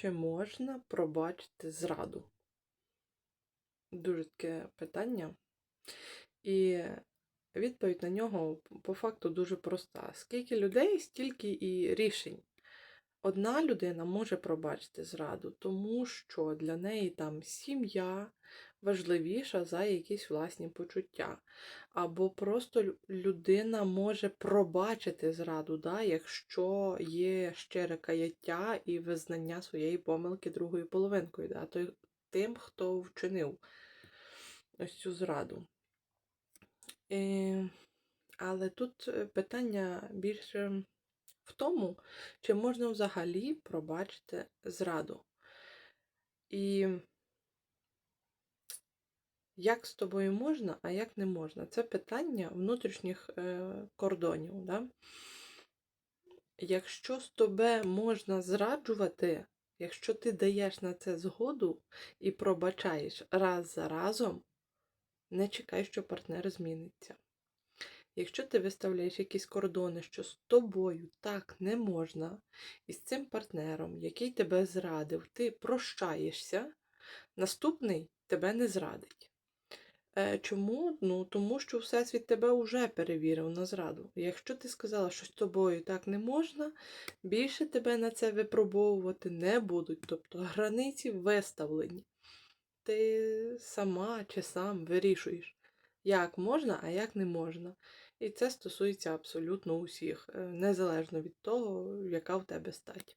Чи можна пробачити зраду? Дуже таке питання. І відповідь на нього по факту дуже проста. Скільки людей, стільки і рішень. Одна людина може пробачити зраду, тому що для неї там сім'я важливіша за якісь власні почуття. Або просто людина може пробачити зраду, да, якщо є щире каяття і визнання своєї помилки другою половинкою, да, тим, хто вчинив ось цю зраду. Е, але тут е, питання більше в тому, чи можна взагалі пробачити зраду. І як з тобою можна, а як не можна? Це питання внутрішніх е, кордонів. Да? Якщо з тебе можна зраджувати, якщо ти даєш на це згоду і пробачаєш раз за разом, не чекай, що партнер зміниться. Якщо ти виставляєш якісь кордони, що з тобою так не можна, і з цим партнером, який тебе зрадив, ти прощаєшся, наступний тебе не зрадить. Е, Чому? Ну, тому що Всесвіт тебе вже перевірив на зраду. Якщо ти сказала, що з тобою так не можна, більше тебе на це випробовувати не будуть. Тобто границі виставлені. Ти сама чи сам вирішуєш, як можна, а як не можна. І це стосується абсолютно усіх, е, незалежно від того, яка в тебе стать.